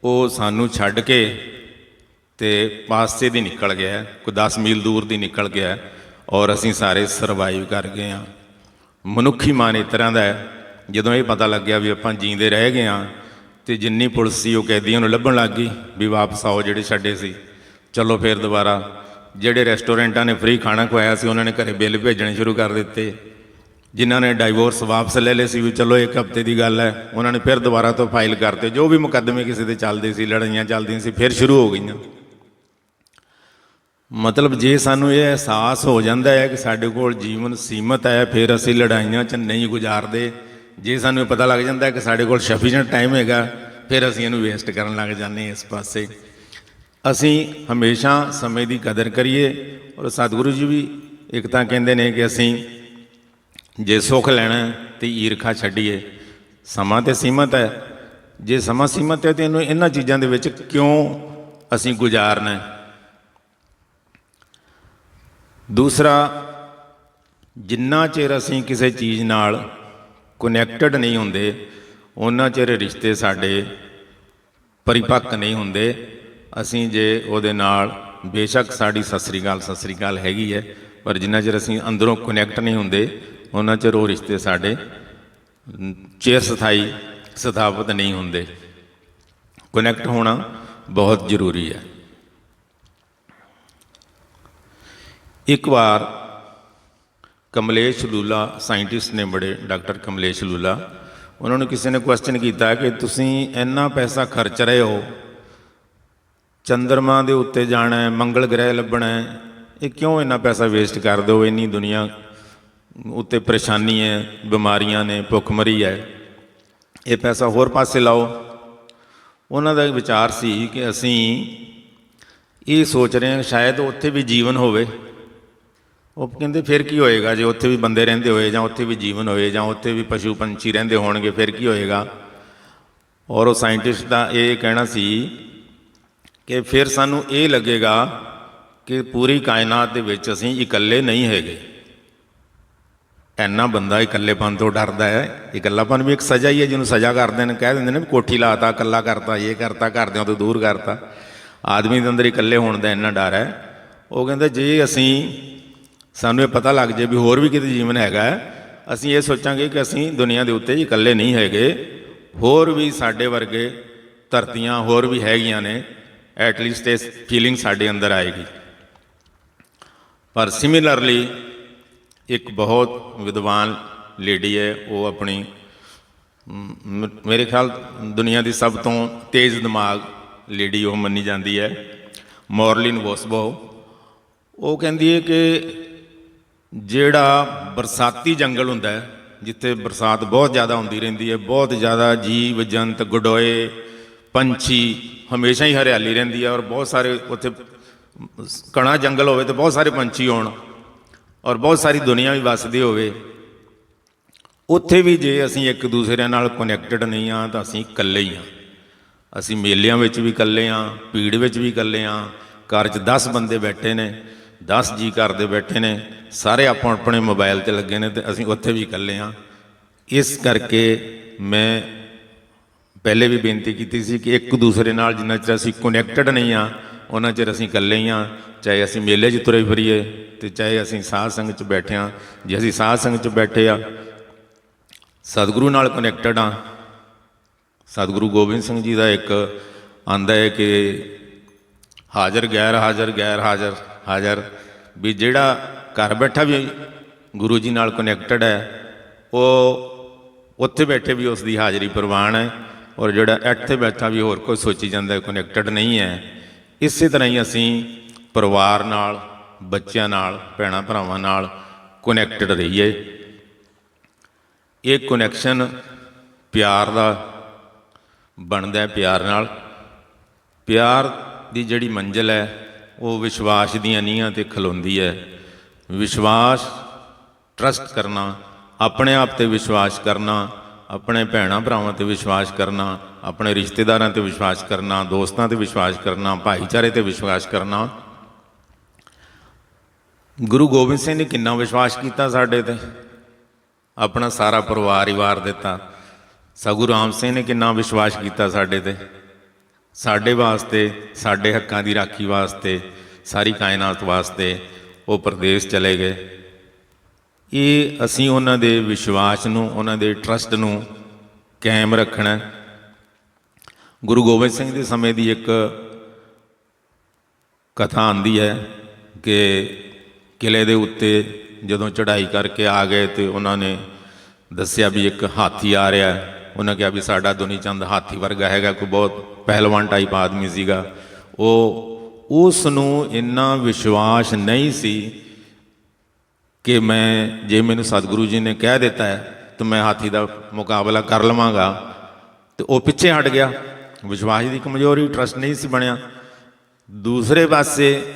ਉਹ ਸਾਨੂੰ ਛੱਡ ਕੇ ਤੇ ਪਾਸੇ ਦੀ ਨਿਕਲ ਗਿਆ ਕੋਈ 10 ਮੀਲ ਦੂਰ ਦੀ ਨਿਕਲ ਗਿਆ ਔਰ ਅਸੀਂ ਸਾਰੇ ਸਰਵਾਈਵ ਕਰ ਗਏ ਹਾਂ। ਮਨੁੱਖੀ ਮਨ ਇਸ ਤਰ੍ਹਾਂ ਦਾ ਹੈ ਜਦੋਂ ਇਹ ਪਤਾ ਲੱਗਿਆ ਵੀ ਆਪਾਂ ਜੀਂਦੇ ਰਹਿ ਗਏ ਹਾਂ ਤੇ ਜਿੰਨੀ ਪੁਲਿਸ ਸੀ ਉਹ ਕੈਦੀਆਂ ਨੂੰ ਲੱਭਣ ਲੱਗ ਗਈ ਵੀ ਵਾਪਸ ਆਓ ਜਿਹੜੇ ਛੱਡੇ ਸੀ। ਚਲੋ ਫੇਰ ਦੁਬਾਰਾ। ਜਿਹੜੇ ਰੈਸਟੋਰੈਂਟਾਂ ਨੇ ਫ੍ਰੀ ਖਾਣਾ ਖਵਾਇਆ ਸੀ, ਉਹਨਾਂ ਨੇ ਘਰੇ ਬਿੱਲ ਭੇਜਣੇ ਸ਼ੁਰੂ ਕਰ ਦਿੱਤੇ। ਜਿਨ੍ਹਾਂ ਨੇ ਡਾਈਵੋਰਸ ਵਾਪਸ ਲੈ ਲਏ ਸੀ ਵੀ ਚਲੋ ਇੱਕ ਹਫ਼ਤੇ ਦੀ ਗੱਲ ਹੈ, ਉਹਨਾਂ ਨੇ ਫਿਰ ਦੁਬਾਰਾ ਤੋਂ ਫਾਈਲ ਕਰਤੇ। ਜੋ ਵੀ ਮੁਕੱਦਮੇ ਕਿਸੇ ਦੇ ਚੱਲਦੇ ਸੀ, ਲੜਾਈਆਂ ਚੱਲਦੀਆਂ ਸੀ, ਫਿਰ ਸ਼ੁਰੂ ਹੋ ਗਈਆਂ। ਮਤਲਬ ਜੇ ਸਾਨੂੰ ਇਹ ਅਹਿਸਾਸ ਹੋ ਜਾਂਦਾ ਹੈ ਕਿ ਸਾਡੇ ਕੋਲ ਜੀਵਨ ਸੀਮਤ ਹੈ, ਫਿਰ ਅਸੀਂ ਲੜਾਈਆਂ 'ਚ ਨਹੀਂ ਗੁਜ਼ਾਰਦੇ। ਜੇ ਸਾਨੂੰ ਇਹ ਪਤਾ ਲੱਗ ਜਾਂਦਾ ਕਿ ਸਾਡੇ ਕੋਲ ਸਫੀਸ਼ੀਐਂਟ ਟਾਈਮ ਹੈਗਾ, ਫਿਰ ਅਸੀਂ ਇਹਨੂੰ ਵੇਸਟ ਕਰਨ ਲੱਗ ਜਾਂਦੇ ਹਾਂ ਇਸ ਪਾਸੇ। ਅਸੀਂ ਹਮੇਸ਼ਾ ਸਮੇਂ ਦੀ ਕਦਰ ਕਰੀਏ ਔਰ ਸਤਿਗੁਰੂ ਜੀ ਵੀ ਇੱਕ ਤਾਂ ਕਹਿੰਦੇ ਨੇ ਕਿ ਅਸੀਂ ਜੇ ਸੁੱਖ ਲੈਣਾ ਹੈ ਤੇ ਈਰਖਾ ਛੱਡੀਏ। ਸਮਾਂ ਤੇ ਸੀਮਤ ਹੈ। ਜੇ ਸਮਾਂ ਸੀਮਤ ਹੈ ਤੇ ਇਹਨੂੰ ਇਹਨਾਂ ਚੀਜ਼ਾਂ ਦੇ ਵਿੱਚ ਕਿਉਂ ਅਸੀਂ ਗੁਜ਼ਾਰਨਾ ਦੂਸਰਾ, ਜਿੰਨਾ ਚਿਰ ਅਸੀਂ ਕਿਸੇ ਚੀਜ਼ ਨਾਲ ਕਨੈਕਟਡ ਨਹੀਂ ਹੁੰਦੇ, ਉਹਨਾਂ ਚਿਰ ਰਿਸ਼ਤੇ ਸਾਡੇ ਪਰਿਪੱਕ ਨਹੀਂ ਹੁੰਦੇ। ਅਸੀਂ ਜੇ ਉਹਦੇ ਨਾਲ, ਬੇਸ਼ੱਕ ਸਾਡੀ ਸਤਿ ਸ੍ਰੀ ਅਕਾਲ ਸਤਿ ਸ੍ਰੀ ਅਕਾਲ ਹੈਗੀ ਹੈ, ਪਰ ਜਿੰਨਾ ਚਿਰ ਅਸੀਂ ਅੰਦਰੋਂ ਕਨੈਕਟ ਨਹੀਂ ਹੁੰਦੇ, ਉਹਨਾਂ ਚਿਰ ਉਹ ਰਿਸ਼ਤੇ ਸਾਡੇ ਚਿਰ ਸਥਾਈ ਸਥਾਪਿਤ ਨਹੀਂ ਹੁੰਦੇ। ਕਨੈਕਟ ਹੋਣਾ ਬਹੁਤ ਜ਼ਰੂਰੀ ਹੈ। ਇੱਕ ਵਾਰ ਕਮਲੇਸ਼ ਲੂਲਾ ਸਾਇੰਟਿਸਟ ਨੇ ਬੜੇ, ਡਾਕਟਰ ਕਮਲੇਸ਼ ਲੂਲਾ। ਉਹਨਾਂ ਨੂੰ ਕਿਸੇ ਨੇ ਕੁਐਸਚਨ ਕੀਤਾ ਕਿ ਤੁਸੀਂ ਇੰਨਾ ਪੈਸਾ ਖਰਚ ਰਹੇ ਹੋ ਚੰ드ਰਮਾ ਦੇ ਉੱਤੇ ਜਾਣਾ ਹੈ, ਮੰਗਲ ਗ੍ਰਹਿ ਲੱਭਣਾ ਹੈ, ਇਹ ਕਿਉਂ ਇੰਨਾ ਪੈਸਾ ਵੇਸਟ ਕਰ ਦਿਓ ਇੰਨੀ ਦੁਨੀਆ ਉੱਤੇ ਪਰੇਸ਼ਾਨੀ ਹੈ, ਬਿਮਾਰੀਆਂ ਨੇ, ਭੁੱਖਮਰੀ ਹੈ। ਇਹ ਪੈਸਾ ਹੋਰ ਪਾਸੇ ਲਾਓ। ਉਹਨਾਂ ਦਾ ਵਿਚਾਰ ਸੀ ਕਿ ਅਸੀਂ ਇਹ ਸੋਚ ਰਹੇ ਹਾਂ ਸ਼ਾਇਦ ਉੱਥੇ ਵੀ ਜੀਵਨ ਹੋਵੇ। ਉਹ ਕਹਿੰਦੇ ਫਿਰ ਕੀ ਹੋਏਗਾ? ਜੇ ਉੱਥੇ ਵੀ ਬੰਦੇ ਰਹਿੰਦੇ ਹੋਏ ਜਾਂ ਉੱਥੇ ਵੀ ਜੀਵਨ ਹੋਏ ਜਾਂ ਉੱਥੇ ਵੀ ਪਸ਼ੂ ਪੰਛੀ ਰਹਿੰਦੇ ਹੋਣਗੇ, ਫਿਰ ਕੀ ਹੋਏਗਾ? ਔਰ ਉਹ ਸਾਇੰਟਿਸਟ ਦਾ ਇਹ ਕਹਿਣਾ ਸੀ ਕਿ ਫਿਰ ਸਾਨੂੰ ਇਹ ਲੱਗੇਗਾ ਕਿ ਪੂਰੀ ਕਾਇਨਾਤ ਦੇ ਵਿੱਚ ਅਸੀਂ ਇਕੱਲੇ ਨਹੀਂ ਹੈਗੇ। ਐਨਾ ਬੰਦਾ ਇਕੱਲੇਪਨ ਤੋਂ ਡਰਦਾ ਹੈ। ਇਕੱਲਾਪਨ ਵੀ ਇੱਕ ਸਜ਼ਾ ਹੀ ਹੈ, ਜਿਹਨੂੰ ਸਜ਼ਾ ਕਰਦੇ ਨੇ ਕਹਿ ਦਿੰਦੇ ਨੇ ਵੀ ਕੋਠੀ ਲਾਤਾ ਇਕੱਲਾ ਕਰਤਾ, ਇਹ ਕਰਤਾ, ਘਰਦਿਆਂ ਤੋਂ ਦੂਰ ਕਰਤਾ। ਆਦਮੀ ਦੇ ਅੰਦਰ ਇਕੱਲੇ ਹੋਣ ਦਾ ਇੰਨਾ ਡਰ ਹੈ। ਉਹ ਕਹਿੰਦੇ ਜੇ ਅਸੀਂ ਸਾਨੂੰ ਇਹ ਪਤਾ ਲੱਗ ਜੇ ਵੀ ਹੋਰ ਵੀ ਕਿਤੇ ਜੀਵਨ ਹੈਗਾ ਅਸੀਂ ਇਹ ਸੋਚਾਂਗੇ ਕਿ ਅਸੀਂ ਦੁਨੀਆ ਦੇ ਉੱਤੇ ਇਕੱਲੇ ਨਹੀਂ ਹੈਗੇ, ਹੋਰ ਵੀ ਸਾਡੇ ਵਰਗੇ ਧਰਤੀਆਂ ਹੋਰ ਵੀ ਹੈਗੀਆਂ ਨੇ ਐਟ ਲੀਸਟ ਇਸ ਫੀਲਿੰਗ ਸਾਡੇ ਅੰਦਰ ਆਏਗੀ। ਪਰ ਸਿਮਿਲਰਲੀ ਇੱਕ ਬਹੁਤ ਵਿਦਵਾਨ ਲੇਡੀ ਹੈ, ਉਹ ਆਪਣੀ ਮੇਰੇ ਖਿਆਲ ਦੁਨੀਆ ਦੀ ਸਭ ਤੋਂ ਤੇਜ਼ ਦਿਮਾਗ ਲੇਡੀ ਉਹ ਮੰਨੀ ਜਾਂਦੀ ਹੈ, ਮੋਰਲਿਨ ਵੋਸਬੋ। ਉਹ ਕਹਿੰਦੀ ਹੈ ਕਿ ਜਿਹੜਾ ਬਰਸਾਤੀ ਜੰਗਲ ਹੁੰਦਾ ਹੈ, ਜਿੱਥੇ ਬਰਸਾਤ ਬਹੁਤ ਜ਼ਿਆਦਾ ਹੁੰਦੀ ਰਹਿੰਦੀ ਹੈ, ਬਹੁਤ ਜ਼ਿਆਦਾ ਜੀਵ, ਜੰਤ, ਗਡੋਏ, ਪੰਛੀ ਹਮੇਸ਼ਾ ਹੀ ਹਰਿਆਲੀ ਰਹਿੰਦੀ ਹੈ ਔਰ ਬਹੁਤ ਸਾਰੇ ਉੱਥੇ ਕਣਾ ਜੰਗਲ ਹੋਵੇ ਤੇ ਬਹੁਤ ਸਾਰੇ ਪੰਛੀ ਹੋਣ ਔਰ ਬਹੁਤ ਸਾਰੀ ਦੁਨੀਆ ਵੀ ਵੱਸਦੀ ਹੋਵੇ। ਉੱਥੇ ਵੀ ਜੇ ਅਸੀਂ ਇੱਕ ਦੂਸਰੇ ਨਾਲ ਕਨੈਕਟਡ ਨਹੀਂ ਆ ਤਾਂ ਅਸੀਂ ਇਕੱਲੇ ਹੀ ਆ ਅਸੀਂ ਮੇਲਿਆਂ ਵਿੱਚ ਵੀ ਇਕੱਲੇ ਆ ਭੀੜ ਵਿੱਚ ਵੀ ਇਕੱਲੇ ਆ ਘਰ 'ਚ 10 ਬੰਦੇ ਬੈਠੇ ਨੇ 10 ਜੀ ਘਰ ਦੇ ਬੈਠੇ ਨੇ, ਸਾਰੇ ਆਪੋ ਆਪਣੇ ਮੋਬਾਈਲ ਤੇ ਲੱਗੇ ਨੇ ਤੇ ਅਸੀਂ ਉੱਥੇ ਵੀ ਇਕੱਲੇ ਆ ਇਸ ਕਰਕੇ ਮੈਂ ਪਹਿਲੇ ਵੀ ਬੇਨਤੀ ਕੀਤੀ ਸੀ ਕਿ ਇੱਕ ਦੂਸਰੇ ਨਾਲ ਜਿੰਨਾ ਚਿਰ ਅਸੀਂ ਕਨੈਕਟਡ ਨਹੀਂ ਆ ਉਹਨਾਂ ਚਿਰ ਅਸੀਂ ਇਕੱਲੇ ਹੀ ਆ ਚਾਹੇ ਅਸੀਂ ਮੇਲੇ 'ਚ ਤੁਰੇ ਫਿਰੀਏ ਤੇ ਚਾਹੇ ਅਸੀਂ ਸਾਧ ਸੰਗਤ 'ਚ ਬੈਠੇ ਆ ਜੇ ਅਸੀਂ ਸਾਧ ਸੰਗਤ 'ਚ ਬੈਠੇ ਆ, ਸਤਿਗੁਰੂ ਨਾਲ ਕਨੈਕਟਡ ਆ ਸਤਿਗੁਰੂ ਗੋਬਿੰਦ ਸਿੰਘ ਜੀ ਦਾ ਇੱਕ ਆਂਦਾ ਹੈ ਕਿ ਹਾਜ਼ਰ, ਗੈਰ ਹਾਜ਼ਰ ਗੈਰ ਹਾਜ਼ਰ। ਹਾਜ਼ਰ, ਵੀ ਜਿਹੜਾ ਘਰ ਬੈਠਾ ਵੀ ਗੁਰੂ ਜੀ ਨਾਲ ਕਨੈਕਟਡ ਹੈ, ਉਹ ਉੱਥੇ ਬੈਠੇ ਵੀ ਉਸ ਦੀ ਹਾਜ਼ਰੀ ਪ੍ਰਵਾਨ ਹੈ ਔਰ ਜਿਹੜਾ ਇੱਥੇ ਬੈਠਾ ਵੀ ਹੋਰ ਕੋਈ ਸੋਚੀ ਜਾਂਦਾ ਕਨੈਕਟਡ ਨਹੀਂ ਹੈ, ਇਸੇ ਤਰ੍ਹਾਂ ਹੀ ਅਸੀਂ ਪਰਿਵਾਰ ਨਾਲ, ਬੱਚਿਆਂ ਨਾਲ, ਭੈਣਾਂ ਭਰਾਵਾਂ ਨਾਲ ਕਨੈਕਟਡ ਰਹੀਏ। ਇਹ ਕਨੈਕਸ਼ਨ ਪਿਆਰ ਦਾ ਬਣਦਾ ਹੈ ਪਿਆਰ ਨਾਲ। ਪਿਆਰ ਦੀ ਜਿਹੜੀ ਮੰਜ਼ਿਲ ਹੈ ਉਹ ਵਿਸ਼ਵਾਸ ਦੀਆਂ ਨੀਹਾਂ ਤੇ ਖਲੋਂਦੀ ਹੈ। ਵਿਸ਼ਵਾਸ ਟਰਸਟ ਕਰਨਾ, ਆਪਣੇ ਆਪ ਤੇ ਵਿਸ਼ਵਾਸ ਕਰਨਾ, ਆਪਣੇ ਭੈਣਾਂ ਭਰਾਵਾਂ ਤੇ ਵਿਸ਼ਵਾਸ ਕਰਨਾ, ਆਪਣੇ ਰਿਸ਼ਤੇਦਾਰਾਂ ਤੇ ਵਿਸ਼ਵਾਸ ਕਰਨਾ, ਦੋਸਤਾਂ ਤੇ ਵਿਸ਼ਵਾਸ ਕਰਨਾ, ਭਾਈਚਾਰੇ ਤੇ ਵਿਸ਼ਵਾਸ ਕਰਨਾ। ਗੁਰੂ ਗੋਬਿੰਦ ਸਿੰਘ ਨੇ ਕਿੰਨਾ ਵਿਸ਼ਵਾਸ ਕੀਤਾ ਸਾਡੇ ਤੇ। ਆਪਣਾ ਸਾਰਾ ਪਰਿਵਾਰ ਹੀ ਵਾਰ ਦਿੱਤਾ। ਸਗੁਰੂ ਰਾਮ ਸਿੰਘ ਨੇ ਕਿੰਨਾ ਵਿਸ਼ਵਾਸ ਕੀਤਾ ਸਾਡੇ ਤੇ। ਸਾਡੇ ਵਾਸਤੇ, ਸਾਡੇ ਹੱਕਾਂ ਦੀ ਰਾਖੀ ਵਾਸਤੇ, ਸਾਰੀ ਕਾਇਨਾਤ ਵਾਸਤੇ ਉਹ ਪ੍ਰਦੇਸ਼ ਚਲੇ ਗਏ। ਇਹ ਅਸੀਂ ਉਹਨਾਂ ਦੇ ਵਿਸ਼ਵਾਸ ਨੂੰ, ਉਹਨਾਂ ਦੇ ਟਰਸਟ ਨੂੰ ਕਾਇਮ ਰੱਖਣਾ ਗੁਰੂ ਗੋਬਿੰਦ ਸਿੰਘ ਦੇ ਸਮੇਂ ਦੀ ਇੱਕ ਕਥਾ ਆਂਦੀ ਹੈ ਕਿ ਕਿਲੇ ਦੇ ਉੱਤੇ ਜਦੋਂ ਚੜ੍ਹਾਈ ਕਰਕੇ ਆ ਗਏ ਤੇ ਉਹਨਾਂ ਨੇ ਦੱਸਿਆ ਵੀ ਇੱਕ ਹਾਥੀ ਆ ਰਿਹਾ ਹੈ। ਉਹਨਾਂ ਕਿਹਾ ਵੀ ਸਾਡਾ ਦੁਨੀ ਚੰਦ ਹਾਥੀ ਵਰਗਾ ਹੈਗਾ, ਕੋਈ ਬਹੁਤ ਪਹਿਲਵਾਨ ਟਾਈਪ ਆਦਮੀ ਸੀਗਾ। ਉਹ ਉਸ ਨੂੰ ਇੰਨਾ ਵਿਸ਼ਵਾਸ ਨਹੀਂ ਸੀ ਕਿ ਮੈਂ, ਜੇ ਮੈਨੂੰ ਸਤਿਗੁਰੂ ਜੀ ਨੇ ਕਹਿ ਦਿੱਤਾ ਹੈ, ਤਾਂ ਮੈਂ ਹਾਥੀ ਦਾ ਮੁਕਾਬਲਾ ਕਰ ਲਵਾਂਗਾ। ਤੇ ਉਹ ਪਿੱਛੇ ਹਟ ਗਿਆ। ਵਿਸ਼ਵਾਸ ਦੀ ਕਮਜ਼ੋਰੀ ਟਰਸਟ ਨਹੀਂ ਸੀ ਬਣਿਆ। ਦੂਸਰੇ ਪਾਸੇ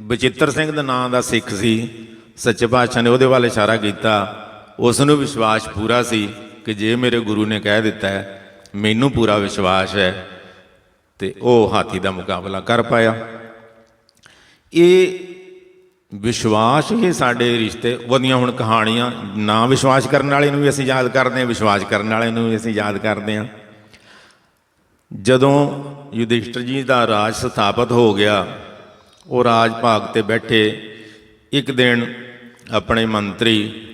ਬਚਿੱਤਰ ਸਿੰਘ ਦਾ ਨਾਂ ਦਾ ਸਿੱਖ ਸੀ, ਸੱਚੇ ਪਾਤਸ਼ਾਹ ਨੇ ਉਹਦੇ ਵੱਲ ਇਸ਼ਾਰਾ ਕੀਤਾ। ਉਸ ਨੂੰ ਵਿਸ਼ਵਾਸ ਪੂਰਾ ਸੀ। ਕਿ ਜੇ ਮੇਰੇ ਗੁਰੂ ਨੇ ਕਹਿ ਦਿੱਤਾ ਹੈ, ਮੈਨੂੰ ਪੂਰਾ ਵਿਸ਼ਵਾਸ ਹੈ ਤੇ ਉਹ ਹਾਥੀ ਦਾ ਮੁਕਾਬਲਾ ਕਰ ਪਾਇਆ। ਇਹ ਵਿਸ਼ਵਾਸ ਹੀ ਸਾਡੇ ਰਿਸ਼ਤੇ, ਉਹਦੀਆਂ ਹੁਣ ਕਹਾਣੀਆਂ, ਨਾ ਵਿਸ਼ਵਾਸ ਕਰਨ ਵਾਲੇ ਨੂੰ ਵੀ ਅਸੀਂ ਯਾਦ ਕਰਦੇ ਹਾਂ, ਵਿਸ਼ਵਾਸ ਕਰਨ ਵਾਲੇ ਨੂੰ ਵੀ ਅਸੀਂ ਯਾਦ ਕਰਦੇ ਹਾਂ। ਜਦੋਂ ਯੁਧਿਸ਼ਟਰ ਜੀ ਦਾ ਰਾਜ ਸਥਾਪਿਤ ਹੋ ਗਿਆ, ਉਹ ਰਾਜ ਭਾਗ ਤੇ ਬੈਠੇ, ਇੱਕ ਦਿਨ ਆਪਣੇ ਮੰਤਰੀ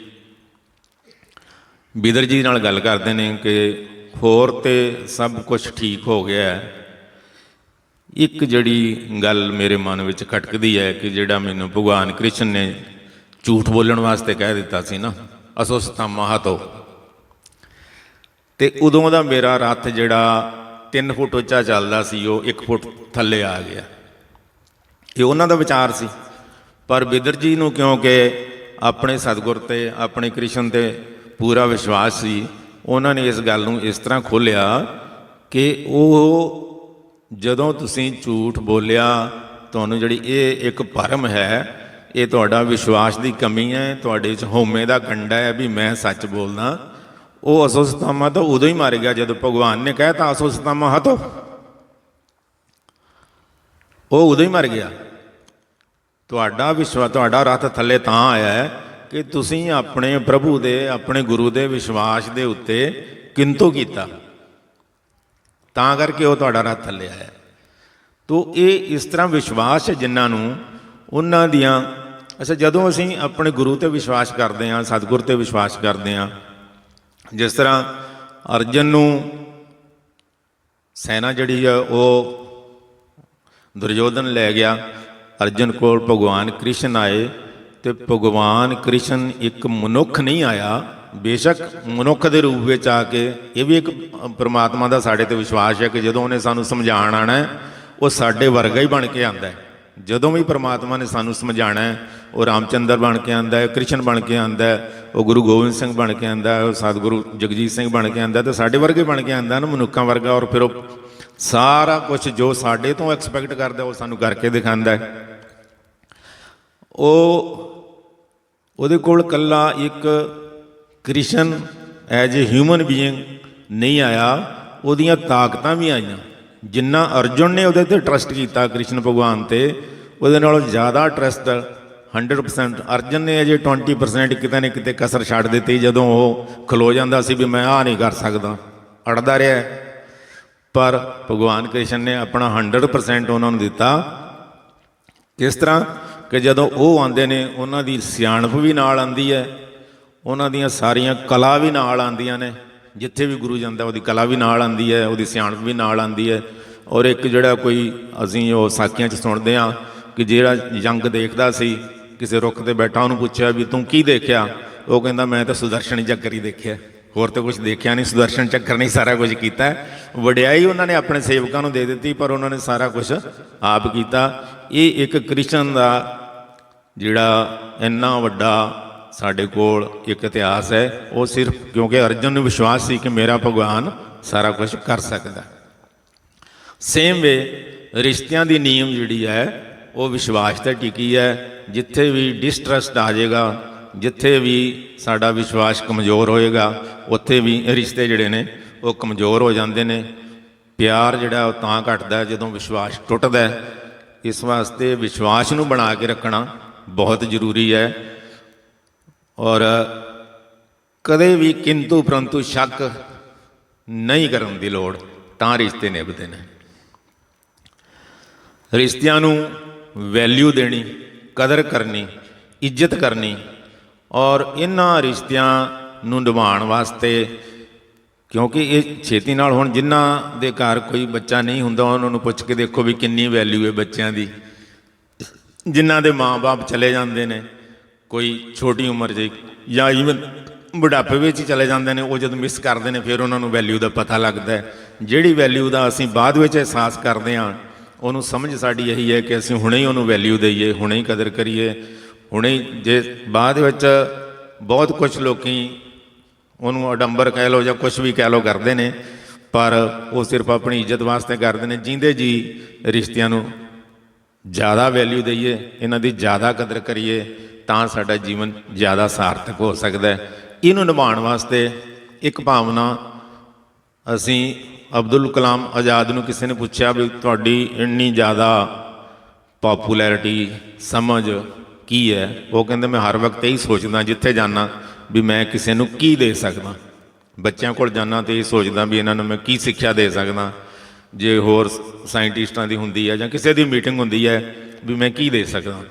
ਬਿਦਰ ਜੀ ਨਾਲ ਗੱਲ ਕਰਦੇ ਨੇ ਕਿ ਹੋਰ ਤੇ ਸਭ ਕੁਝ ਠੀਕ ਹੋ ਗਿਆ ਹੈ। ਇੱਕ ਜਿਹੜੀ ਗੱਲ ਮੇਰੇ ਮਨ ਵਿੱਚ ਖਟਕਦੀ ਹੈ ਕਿ ਜਿਹੜਾ ਮੈਨੂੰ ਭਗਵਾਨ ਕ੍ਰਿਸ਼ਨ ਨੇ ਝੂਠ ਬੋਲਣ ਵਾਸਤੇ ਕਹਿ ਦਿੱਤਾ ਸੀ ਨਾ ਅਸੁਸਤਾ ਮਹਾਤੋ। ਤੇ ਉਦੋਂ ਦਾ ਮੇਰਾ ਰੱਥ ਜਿਹੜਾ 3 ਫੁੱਟ ਉੱਚਾ ਚੱਲਦਾ ਸੀ, ਉਹ 1 ਫੁੱਟ ਥੱਲੇ ਆ ਗਿਆ। ਇਹ ਉਹਨਾਂ ਦਾ ਵਿਚਾਰ ਸੀ। ਪਰ ਬਿਦਰ ਜੀ ਨੂੰ ਕਿਉਂਕਿ ਆਪਣੇ ਸਤਿਗੁਰ ਤੇ, ਆਪਣੇ ਕ੍ਰਿਸ਼ਨ ਤੇ ਪੂਰਾ ਵਿਸ਼ਵਾਸ ਸੀ। ਉਹਨਾਂ ਨੇ ਇਸ ਗੱਲ ਨੂੰ ਇਸ ਤਰ੍ਹਾਂ ਖੋਲਿਆ ਕਿ ਉਹ ਜਦੋਂ ਤੁਸੀਂ ਝੂਠ ਬੋਲਿਆ, ਤੁਹਾਨੂੰ ਜਿਹੜੀ ਇਹ ਇੱਕ ਭਰਮ ਹੈ, ਇਹ ਤੁਹਾਡਾ ਵਿਸ਼ਵਾਸ ਦੀ ਕਮੀ ਹੈ, ਤੁਹਾਡੇ 'ਚ ਹਉਮੈ ਦਾ ਕੰਡਾ ਹੈ ਵੀ ਮੈਂ ਸੱਚ ਬੋਲਦਾ। ਉਹ ਅਸੁਸਤਾਮਾ ਤਾਂ ਉਦੋਂ ਹੀ ਮਰ ਗਿਆ ਜਦੋਂ ਭਗਵਾਨ ਨੇ ਕਹਿਤਾ ਅਸੁਸਤਾਮਾ ਹਤੋ ਉਹ ਉਦੋਂ ਹੀ ਮਰ ਗਿਆ। ਤੁਹਾਡਾ ਵਿਸ਼ਵਾਸ ਤੁਹਾਡਾ ਰੱਥ ਥੱਲੇ ਤਾਂ ਆਇਆ ਹੈ। ਕਿ ਤੁਸੀਂ ਆਪਣੇ ਪ੍ਰਭੂ ਦੇ, ਆਪਣੇ ਗੁਰੂ ਦੇ ਵਿਸ਼ਵਾਸ ਦੇ ਉੱਤੇ ਕਿੰਤੂ ਕੀਤਾ। ਤਾਂ ਕਰਕੇ ਉਹ ਤੁਹਾਡਾ ਰੱਥ ਥੱਲੇ ਆਇਆ। ਤੋ ਇਹ ਇਸ ਤਰ੍ਹਾਂ ਵਿਸ਼ਵਾਸ ਹੈ ਜਿਨ੍ਹਾਂ ਨੂੰ ਉਹਨਾਂ ਦੀਆਂ, ਅੱਛਾ, ਜਦੋਂ ਅਸੀਂ ਆਪਣੇ ਗੁਰੂ ਤੇ ਵਿਸ਼ਵਾਸ ਕਰਦੇ ਹਾਂ, ਸਤਿਗੁਰ ਤੇ ਵਿਸ਼ਵਾਸ ਕਰਦੇ ਹਾਂ, ਜਿਸ ਤਰ੍ਹਾਂ ਅਰਜਨ ਨੂੰ ਸੈਨਾ ਜਿਹੜੀ ਆ, ਉਹ ਦੁਰਯੋਧਨ ਲੈ ਗਿਆ। ਅਰਜਨ ਕੋਲ ਭਗਵਾਨ ਕ੍ਰਿਸ਼ਨ ਆਏ। ਤੇ ਭਗਵਾਨ ਕ੍ਰਿਸ਼ਨ ਇੱਕ ਮਨੁੱਖ ਨਹੀਂ ਆਇਆ, ਬੇਸ਼ੱਕ ਮਨੁੱਖ ਦੇ ਰੂਪ ਵਿੱਚ ਆ ਕੇ ਇਹ ਵੀ ਇੱਕ ਪ੍ਰਮਾਤਮਾ ਦਾ ਸਾਡੇ ਤੇ ਵਿਸ਼ਵਾਸ ਹੈ ਕਿ ਜਦੋਂ ਉਹਨੇ ਸਾਨੂੰ ਸਮਝਾਉਣ ਆਣਾ ਉਹ ਸਾਡੇ ਵਰਗਾ ਹੀ ਬਣ ਕੇ ਆਂਦਾ ਹੈ। ਜਦੋਂ ਵੀ ਪ੍ਰਮਾਤਮਾ ਨੇ ਸਾਨੂੰ ਸਮਝਾਣਾ ਹੈ, ਉਹ ਰਾਮਚੰਦਰ ਬਣ ਕੇ ਆਂਦਾ ਹੈ, ਕ੍ਰਿਸ਼ਨ ਬਣ ਕੇ ਆਂਦਾ ਹੈ, ਉਹ ਗੁਰੂ ਗੋਬਿੰਦ ਸਿੰਘ ਬਣ ਕੇ ਆਂਦਾ ਹੈ, ਉਹ ਸਤਿਗੁਰੂ ਜਗਜੀਤ ਸਿੰਘ ਬਣ ਕੇ ਆਂਦਾ ਤੇ ਸਾਡੇ ਵਰਗੇ ਬਣ ਕੇ ਆਂਦਾ ਨਾ ਮਨੁੱਖਾਂ ਵਰਗਾ, ਔਰ ਫਿਰ ਉਹ ਸਾਰਾ ਕੁਝ ਜੋ ਸਾਡੇ ਤੋਂ ਐਕਸਪੈਕਟ ਕਰਦਾ, ਉਹ ਸਾਨੂੰ ਕਰਕੇ ਦਿਖਾਉਂਦਾ ਹੈ। ਉਹ ਉਹਦੇ ਕੋਲ ਕੱਲਾ ਇੱਕ Krishna as a human being ਨਹੀਂ ਆਇਆ, ਉਹਦੀਆਂ ਤਾਕਤਾਂ ਵੀ ਆਈਆਂ। ਜਿੰਨਾ ਅਰਜੁਨ ਨੇ ਉਹਦੇ ਤੇ ਟਰਸਟ ਕੀਤਾ ਕ੍ਰਿਸ਼ਨ ਭਗਵਾਨ ਤੇ, ਉਹਦੇ ਨਾਲੋਂ ਜ਼ਿਆਦਾ ਟਰਸਟ 100% ਅਰਜਨ ਨੇ ਅਜੇ 20% ਕਿਤੇ ਨਾ ਕਿਤੇ ਕਸਰ ਛੱਡ ਦਿੱਤੀ, ਜਦੋਂ ਉਹ ਖਲੋ ਜਾਂਦਾ ਸੀ ਵੀ ਮੈਂ ਆਹ ਨਹੀਂ ਕਰ ਸਕਦਾ। ਅੜਦਾ ਰਿਹਾ। ਪਰ ਭਗਵਾਨ ਕ੍ਰਿਸ਼ਨ ਨੇ ਆਪਣਾ 100% ਉਹਨਾਂ ਨੂੰ ਦਿੱਤਾ। ਕਿਸ ਤਰ੍ਹਾਂ? ਕਿ ਜਦੋਂ ਉਹ ਆਉਂਦੇ ਨੇ, ਉਹਨਾਂ ਦੀ ਸਿਆਣਪ ਵੀ ਨਾਲ ਆਉਂਦੀ ਹੈ, ਉਹਨਾਂ ਦੀਆਂ ਸਾਰੀਆਂ ਕਲਾ ਵੀ ਨਾਲ ਆਉਂਦੀਆਂ ਨੇ। ਜਿੱਥੇ ਵੀ ਗੁਰੂ ਜਾਂਦਾ, ਉਹਦੀ ਕਲਾ ਵੀ ਨਾਲ ਆਉਂਦੀ ਹੈ, ਉਹਦੀ ਸਿਆਣਪ ਵੀ ਨਾਲ ਆਉਂਦੀ ਹੈ। ਔਰ ਇੱਕ ਜਿਹੜਾ ਕੋਈ ਅਸੀਂ ਉਹ ਸਾਖੀਆਂ 'ਚ ਸੁਣਦੇ ਆ ਕਿ ਜਿਹੜਾ ਜੰਗ ਦੇਖਦਾ ਸੀ, ਕਿਸੇ ਰੁੱਖ ਤੇ ਬੈਠਾ, ਉਹਨੂੰ ਪੁੱਛਿਆ ਵੀ ਤੂੰ ਕੀ ਦੇਖਿਆ? ਉਹ ਕਹਿੰਦਾ, ਮੈਂ ਤਾਂ ਸੁਦਰਸ਼ਨ ਚੱਕਰ ਹੀ ਦੇਖਿਆ। ਹੋਰ ਤਾਂ ਕੁਝ ਦੇਖਿਆ ਨਹੀਂ, ਸੁਦਰਸ਼ਨ ਚੱਕਰ ਨਹੀਂ ਸਾਰਾ ਕੁਝ ਕੀਤਾ। ਵਡਿਆਈ ਉਹਨਾਂ ਨੇ ਆਪਣੇ ਸੇਵਕਾਂ ਨੂੰ ਦੇ ਦਿੱਤੀ, ਪਰ ਉਹਨਾਂ ਨੇ ਸਾਰਾ ਕੁਝ ਆਪ ਕੀਤਾ। ਇਹ ਇੱਕ ਕ੍ਰਿਸ਼ਨ ਦਾ ਜਿਹੜਾ ਇੰਨਾ ਵੱਡਾ ਸਾਡੇ ਕੋਲ ਇੱਕ ਇਤਿਹਾਸ ਹੈ, ਉਹ ਸਿਰਫ ਕਿਉਂਕਿ ਅਰਜਨ ਨੂੰ ਵਿਸ਼ਵਾਸ ਸੀ ਕਿ ਮੇਰਾ ਭਗਵਾਨ ਸਾਰਾ ਕੁਝ ਕਰ ਸਕਦਾ। ਸੇਮ ਵੇ ਰਿਸ਼ਤਿਆਂ ਦੀ ਨੀਮ ਜਿਹੜੀ ਹੈ, ਉਹ ਵਿਸ਼ਵਾਸ ਤੇ ਟਿਕੀ ਹੈ। ਜਿੱਥੇ ਵੀ ਡਿਸਟਰਸਟ ਆ ਜਾਏਗਾ, ਜਿੱਥੇ ਵੀ ਸਾਡਾ ਵਿਸ਼ਵਾਸ ਕਮਜ਼ੋਰ ਹੋਏਗਾ, ਉੱਥੇ ਵੀ ਇਹ ਰਿਸ਼ਤੇ ਜਿਹੜੇ ਨੇ, ਉਹ ਕਮਜ਼ੋਰ ਹੋ ਜਾਂਦੇ ਨੇ। ਪਿਆਰ ਜਿਹੜਾ ਉਹ ਤਾਂ ਘਟਦਾ ਜਦੋਂ ਵਿਸ਼ਵਾਸ ਟੁੱਟਦਾ ਇਸ ਵਾਸਤੇ ਵਿਸ਼ਵਾਸ ਨੂੰ ਬਣਾ ਕੇ ਰੱਖਣਾ ਬਹੁਤ ਜ਼ਰੂਰੀ ਹੈ। ਔਰ ਕਦੇ ਵੀ ਕਿੰਤੂ ਪਰੰਤੂ ਸ਼ੱਕ ਨਹੀਂ ਕਰਨ ਦੀ ਲੋੜ, ਤਾਂ ਰਿਸ਼ਤੇ ਨਿਭਦੇ ਨੇ। ਰਿਸ਼ਤਿਆਂ ਨੂੰ ਵੈਲਿਊ ਦੇਣੀ, ਕਦਰ ਕਰਨੀ, ਇੱਜ਼ਤ ਕਰਨੀ ਔਰ ਇਹਨਾਂ ਰਿਸ਼ਤਿਆਂ ਨੂੰ ਨਿਭਾਉਣ ਵਾਸਤੇ ਕਿਉਂਕਿ ਇਹ ਛੇਤੀ ਨਾਲ ਹੁਣ ਜਿਨ੍ਹਾਂ ਦੇ ਘਰ ਕੋਈ ਬੱਚਾ ਨਹੀਂ ਹੁੰਦਾ, ਉਹਨਾਂ ਨੂੰ ਪੁੱਛ ਕੇ ਦੇਖੋ ਵੀ ਕਿੰਨੀ ਵੈਲਿਊ ਹੈ ਬੱਚਿਆਂ ਦੀ। ਜਿਨ੍ਹਾਂ ਦੇ ਮਾਪੇ ਚਲੇ ਜਾਂਦੇ ਨੇ, ਕੋਈ ਛੋਟੀ ਉਮਰ 'ਚ ਜਾਂ ਇਵਨ ਬੁਢਾਪੇ ਵਿੱਚ ਹੀ ਚਲੇ ਜਾਂਦੇ ਨੇ, ਉਹ ਜਦੋਂ ਮਿਸ ਕਰਦੇ ਨੇ, ਫਿਰ ਉਹਨਾਂ ਨੂੰ ਵੈਲਿਊ ਦਾ ਪਤਾ ਲੱਗਦਾ ਜਿਹੜੀ ਵੈਲਿਊ ਦਾ ਅਸੀਂ ਬਾਅਦ ਵਿੱਚ ਅਹਿਸਾਸ ਕਰਦੇ ਹਾਂ, ਉਹਨੂੰ ਸਮਝ ਸਾਡੀ ਇਹੀ ਹੈ ਕਿ ਅਸੀਂ ਹੁਣੇ ਹੀ ਉਹਨੂੰ ਵੈਲਿਊ ਦਈਏ, ਹੁਣੇ ਹੀ ਕਦਰ ਕਰੀਏ। ਹੁਣੇ ਜੇ ਬਾਅਦ ਵਿੱਚ ਬਹੁਤ ਕੁਝ ਲੋਕੀ ਉਹਨੂੰ ਅਡੰਬਰ ਕਹਿ ਲਓ ਜਾਂ ਕੁਝ ਵੀ ਕਹਿ ਲਓ ਕਰਦੇ ਨੇ, ਪਰ ਉਹ ਸਿਰਫ ਆਪਣੀ ਇੱਜ਼ਤ ਵਾਸਤੇ ਕਰਦੇ ਨੇ। ਜਿੰਦੇ ਜੀ ਰਿਸ਼ਤਿਆਂ ਨੂੰ ਜ਼ਿਆਦਾ ਵੈਲਿਊ ਦਈਏ, ਇਹਨਾਂ ਦੀ ਜ਼ਿਆਦਾ ਕਦਰ ਕਰੀਏ, ਤਾਂ ਸਾਡਾ ਜੀਵਨ ਜ਼ਿਆਦਾ ਸਾਰਥਕ ਹੋ ਸਕਦਾ ਹੈ। ਇਹਨੂੰ ਨਿਭਾਉਣ ਵਾਸਤੇ ਇੱਕ ਭਾਵਨਾ ਅਸੀਂ ਅਬਦੁਲ ਕਲਾਮ ਆਜ਼ਾਦ ਨੂੰ ਕਿਸੇ ਨੇ ਪੁੱਛਿਆ ਵੀ ਤੁਹਾਡੀ ਇੰਨੀ ਜ਼ਿਆਦਾ ਪਪੂਲੈਰਿਟੀ ਸਮਝ ਕੀ ਹੈ? ਉਹ ਕਹਿੰਦੇ, ਮੈਂ ਹਰ ਵਕਤ ਇਹੀ ਸੋਚਦਾ ਜਿੱਥੇ ਜਾਣਾ ਵੀ ਮੈਂ ਕਿਸੇ ਨੂੰ ਕੀ ਦੇ ਸਕਦਾ? ਬੱਚਿਆਂ ਕੋਲ ਜਾਣਾ ਤੇ ਇਹ ਸੋਚਦਾ ਵੀ ਇਹਨਾਂ ਨੂੰ ਮੈਂ ਕੀ ਸਿੱਖਿਆ ਦੇ ਸਕਦਾ? ਜੇ ਹੋਰ ਸਾਇੰਟਿਸਟਾਂ ਦੀ ਹੁੰਦੀ ਹੈ ਜਾਂ ਕਿਸੇ ਦੀ ਮੀਟਿੰਗ ਹੁੰਦੀ ਹੈ ਵੀ ਮੈਂ ਕੀ ਦੇ ਸਕਦਾ?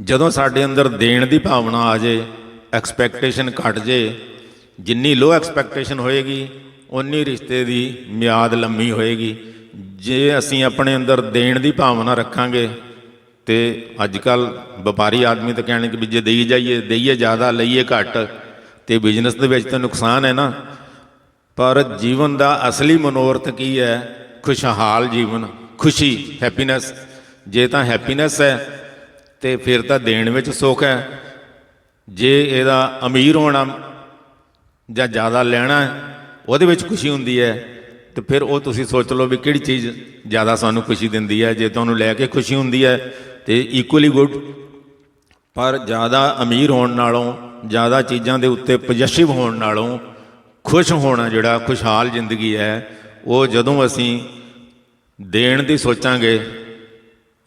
ਜਦੋਂ ਸਾਡੇ ਅੰਦਰ ਦੇਣ ਦੀ ਭਾਵਨਾ ਆ ਜੇ ਐਕਸਪੈਕਟੇਸ਼ਨ ਘਟ ਜੇ, ਜਿੰਨੀ ਲੋ ਐਕਸਪੈਕਟੇਸ਼ਨ ਹੋਏਗੀ ਉਨੀ ਰਿਸ਼ਤੇ ਦੀ ਮਿਆਦ ਲੰਮੀ ਹੋਏਗੀ। ਜੇ ਅਸੀਂ ਆਪਣੇ ਅੰਦਰ ਦੇਣ ਦੀ ਭਾਵਨਾ ਰੱਖਾਂਗੇ ਤੇ ਅੱਜ ਕੱਲ ਵਪਾਰੀ ਆਦਮੀ ਤਾਂ ਕਹਿਣਗੇ ਵੀ ਜੇ ਦੇਈ ਜਾਈਏ, ਦੇਈਏ ਜ਼ਿਆਦਾ, ਲਈਏ ਘੱਟ, ਤੇ ਬਿਜ਼ਨਸ ਦੇ ਵਿੱਚ ਤਾਂ ਨੁਕਸਾਨ ਹੈ ਨਾ। ਪਰ ਜੀਵਨ ਦਾ ਅਸਲੀ ਮਨੋਰਥ ਕੀ ਹੈ? ਖੁਸ਼ਹਾਲ ਜੀਵਨ, ਖੁਸ਼ੀ ਹੈਪੀਨੈਸ ਜੇ ਤਾਂ ਹੈਪੀਨੈਸ ਹੈ, ਤੇ ਫਿਰ ਤਾਂ ਦੇਣ ਵਿੱਚ ਸੁੱਖ ਹੈ। ਜੇ ਇਹਦਾ ਅਮੀਰ ਹੋਣਾ ਜਾਂ ਜ਼ਿਆਦਾ ਲੈਣਾ ਉਹਦੇ ਵਿੱਚ ਖੁਸ਼ੀ ਹੁੰਦੀ ਹੈ, ਤੇ ਫਿਰ ਉਹ ਤੁਸੀਂ ਸੋਚ ਲਓ ਵੀ ਕਿਹੜੀ ਚੀਜ਼ ਜ਼ਿਆਦਾ ਸਾਨੂੰ ਖੁਸ਼ੀ ਦਿੰਦੀ ਹੈ। ਜੇ ਤੁਹਾਨੂੰ ਲੈ ਕੇ ਖੁਸ਼ੀ ਹੁੰਦੀ ਹੈ ਤੇ ਇਕੁਅਲੀ ਗੁੱਡ ਪਰ ਜ਼ਿਆਦਾ ਅਮੀਰ ਹੋਣ ਨਾਲੋਂ, ਜ਼ਿਆਦਾ ਚੀਜ਼ਾਂ ਦੇ ਉੱਤੇ ਪੋਜੈਸਿਵ ਹੋਣ ਨਾਲੋਂ ਖੁਸ਼ ਹੋਣਾ ਜਿਹੜਾ, ਖੁਸ਼ਹਾਲ ਜ਼ਿੰਦਗੀ ਹੈ, ਉਹ ਜਦੋਂ ਅਸੀਂ ਦੇਣ ਦੀ ਸੋਚਾਂਗੇ,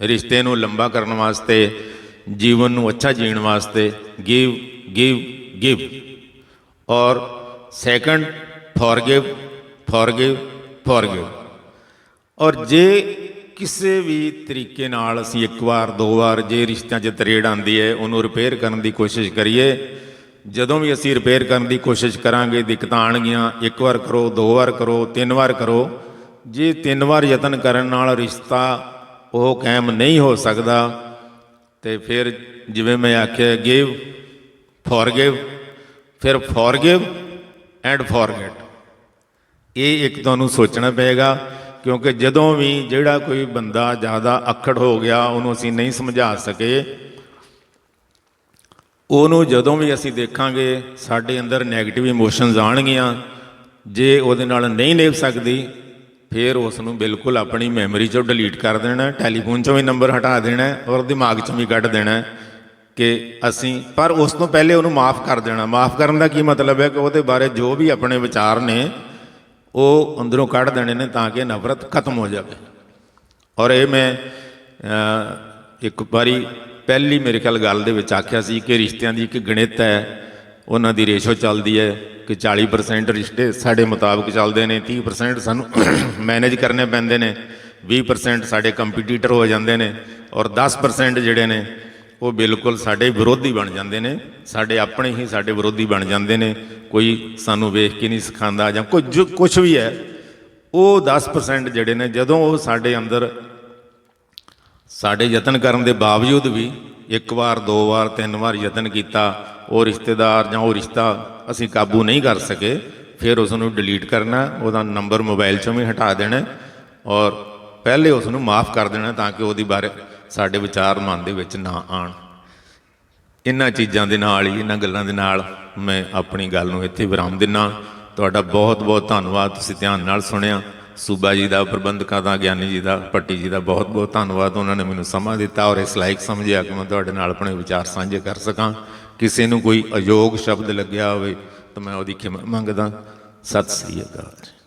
ਰਿਸ਼ਤੇ ਨੂੰ ਲੰਬਾ ਕਰਨ ਵਾਸਤੇ, ਜੀਵਨ ਨੂੰ ਅੱਛਾ ਜੀਣ ਵਾਸਤੇ ਗਿਵ ਗਿਵ ਗਿਵ ਔਰ ਸੈਕੰਡ ਫੋਰਗਿਵ ਫੋਰਗਿਵ ਫੋਰਗਿਵ ਔਰ ਜੇ ਕਿਸੇ ਵੀ ਤਰੀਕੇ ਨਾਲ ਅਸੀਂ ਇੱਕ ਵਾਰ, ਦੋ ਵਾਰ ਜੇ ਰਿਸ਼ਤਿਆਂ 'ਚ ਤਰੇੜ ਆਂਦੀ ਹੈ, ਉਹਨੂੰ ਰਿਪੇਅਰ ਕਰਨ ਦੀ ਕੋਸ਼ਿਸ਼ ਕਰੀਏ। ਜਦੋਂ ਵੀ ਅਸੀਂ ਰਿਪੇਅਰ ਕਰਨ ਦੀ ਕੋਸ਼ਿਸ਼ ਕਰਾਂਗੇ, ਦਿੱਕਤਾਂ ਆਣਗੀਆਂ ਇੱਕ ਵਾਰ ਕਰੋ, ਦੋ ਵਾਰ ਕਰੋ, ਤਿੰਨ ਵਾਰ ਕਰੋ, ਜੇ ਤਿੰਨ ਵਾਰ ਯਤਨ ਕਰਨ ਨਾਲ ਰਿਸ਼ਤਾ ਉਹ ਕਾਇਮ ਨਹੀਂ ਹੋ ਸਕਦਾ, ਤੇ ਫਿਰ ਜਿਵੇਂ ਮੈਂ ਆਖਿਆ ਗਿਵ ਫੋਰਗਿਵ ਫਿਰ ਫੋਰਗਿਵ ਐਂਡ ਫੋਰਗੇਟ ਇਹ ਇੱਕ ਤੁਹਾਨੂੰ ਸੋਚਣਾ ਪਏਗਾ। ਕਿਉਂਕਿ ਜਦੋਂ ਵੀ ਜਿਹੜਾ ਕੋਈ ਬੰਦਾ ਜ਼ਿਆਦਾ ਅਕੜ ਹੋ ਗਿਆ, ਉਹਨੂੰ ਅਸੀਂ ਨਹੀਂ ਸਮਝਾ ਸਕੇ। ਉਹਨੂੰ ਜਦੋਂ ਵੀ ਅਸੀਂ ਦੇਖਾਂਗੇ, ਸਾਡੇ ਅੰਦਰ 네ਗੇਟਿਵ ਇਮੋਸ਼ਨਸ ਆਣਗੀਆਂ ਜੇ ਉਹਦੇ ਨਾਲ ਨਹੀਂ ਨਿਭ ਸਕਦੀ, ਫਿਰ ਉਸ ਨੂੰ ਬਿਲਕੁਲ ਆਪਣੀ ਮੈਮਰੀ ਚੋਂ ਡਿਲੀਟ ਕਰ ਦੇਣਾ ਟੈਲੀਫੋਨ ਚੋਂ ਵੀ ਨੰਬਰ ਹਟਾ ਦੇਣਾ, ਔਰ ਦਿਮਾਗ ਚੋਂ ਵੀ ਕੱਢ ਦੇਣਾ ਕਿ ਅਸੀਂ, ਪਰ ਉਸ ਤੋਂ ਪਹਿਲੇ ਉਹਨੂੰ ਮਾਫ ਕਰ ਦੇਣਾ। ਮਾਫ ਕਰਨ ਦਾ ਕੀ ਮਤਲਬ ਹੈ ਕਿ ਉਹਦੇ ਬਾਰੇ ਜੋ ਵੀ ਆਪਣੇ ਵਿਚਾਰ ਨੇ ਉਹ ਅੰਦਰੋਂ ਕੱਢ ਦੇਣੇ ਨੇ ਤਾਂ ਕਿ ਨਫ਼ਰਤ ਖਤਮ ਹੋ ਜਾਵੇ। ਔਰ ਇਹ ਮੈਂ ਇੱਕ ਵਾਰੀ ਪਹਿਲੀ ਮੇਰੇ ਖਿਆਲ ਗੱਲ ਦੇ ਵਿੱਚ ਆਖਿਆ ਸੀ ਕਿ ਰਿਸ਼ਤਿਆਂ ਦੀ ਇੱਕ ਗਣਿਤ ਹੈ, ਉਹਨਾਂ ਦੀ ਰੇਸ਼ੋ ਚੱਲਦੀ ਹੈ ਕਿ 40% ਰਿਸ਼ਤੇ ਸਾਡੇ ਮੁਤਾਬਕ ਚੱਲਦੇ ਨੇ 30% ਸਾਨੂੰ ਮੈਨੇਜ ਕਰਨੇ ਪੈਂਦੇ ਨੇ 20% ਸਾਡੇ ਕੰਪੀਟੀਟਰ ਹੋ ਜਾਂਦੇ ਨੇ ਔਰ 10% ਜਿਹੜੇ ਨੇ ਉਹ ਬਿਲਕੁਲ ਸਾਡੇ ਵਿਰੋਧੀ ਬਣ ਜਾਂਦੇ ਨੇ, ਸਾਡੇ ਆਪਣੇ ਹੀ ਸਾਡੇ ਵਿਰੋਧੀ ਬਣ ਜਾਂਦੇ ਨੇ, ਕੋਈ ਸਾਨੂੰ ਵੇਖ ਕੇ ਨਹੀਂ ਸਿਖਾਉਂਦਾ ਜਾਂ ਕੁਝ ਕੁਝ ਵੀ ਹੈ, ਉਹ 10% ਜਿਹੜੇ ਨੇ, ਜਦੋਂ ਉਹ ਸਾਡੇ ਅੰਦਰ ਸਾਡੇ ਯਤਨ ਕਰਨ ਦੇ ਬਾਵਜੂਦ ਵੀ ਇੱਕ ਵਾਰ, ਦੋ ਵਾਰ, ਤਿੰਨ ਵਾਰ ਯਤਨ ਕੀਤਾ, ਉਹ ਰਿਸ਼ਤੇਦਾਰ ਜਾਂ ਉਹ ਰਿਸ਼ਤਾ ਅਸੀਂ ਕਾਬੂ ਨਹੀਂ ਕਰ ਸਕੇ, ਫਿਰ ਉਸ ਨੂੰ ਡਿਲੀਟ ਕਰਨਾ, ਉਹਦਾ ਨੰਬਰ ਮੋਬਾਈਲ ਚੋਂ ਵੀ ਹਟਾ ਦੇਣਾ ਔਰ ਪਹਿਲੇ ਉਸ ਨੂੰ ਮਾਫ ਕਰ ਦੇਣਾ ਤਾਂ ਕਿ ਉਹਦੀ ਬਾਰੇ ਸਾਡੇ ਵਿਚਾਰ ਮਨ ਦੇ ਵਿੱਚ ਨਾ ਆਣ। ਇਹਨਾਂ ਚੀਜ਼ਾਂ ਦੇ ਨਾਲ ਹੀ, ਇਹਨਾਂ ਗੱਲਾਂ ਦੇ ਨਾਲ ਮੈਂ ਆਪਣੀ ਗੱਲ ਨੂੰ ਇੱਥੇ ਵਿਰਾਮ ਦਿੰਨਾ। ਤੁਹਾਡਾ ਬਹੁਤ ਬਹੁਤ ਧੰਨਵਾਦ, ਤੁਸੀਂ ਧਿਆਨ ਨਾਲ ਸੁਣਿਆ। ਸੂਬਾ ਜੀ ਦਾ ਪ੍ਰਬੰਧਕਾਂ ਦਾ ਗਿਆਨੀ ਜੀ ਦਾ ਪੱਟੀ ਜੀ ਦਾ ਬਹੁਤ ਬਹੁਤ ਧੰਨਵਾਦ। ਉਹਨਾਂ ਨੇ ਮੈਨੂੰ ਸਮਾਂ ਦਿੱਤਾ ਔਰ ਇਸ ਲਾਇਕ ਸਮਝਿਆ ਕਿ ਮੈਂ ਤੁਹਾਡੇ ਨਾਲ ਆਪਣੇ ਵਿਚਾਰ ਸਾਂਝੇ ਕਰ ਸਕਾਂ। ਕਿਸੇ ਨੂੰ ਕੋਈ ਅਯੋਗ ਸ਼ਬਦ ਲੱਗਿਆ ਹੋਵੇ ਤਾਂ ਮੈਂ ਉਹਦੀ ਖਿਮਾ ਮੰਗਦਾ। ਸਤਿ ਸ੍ਰੀ ਅਕਾਲ।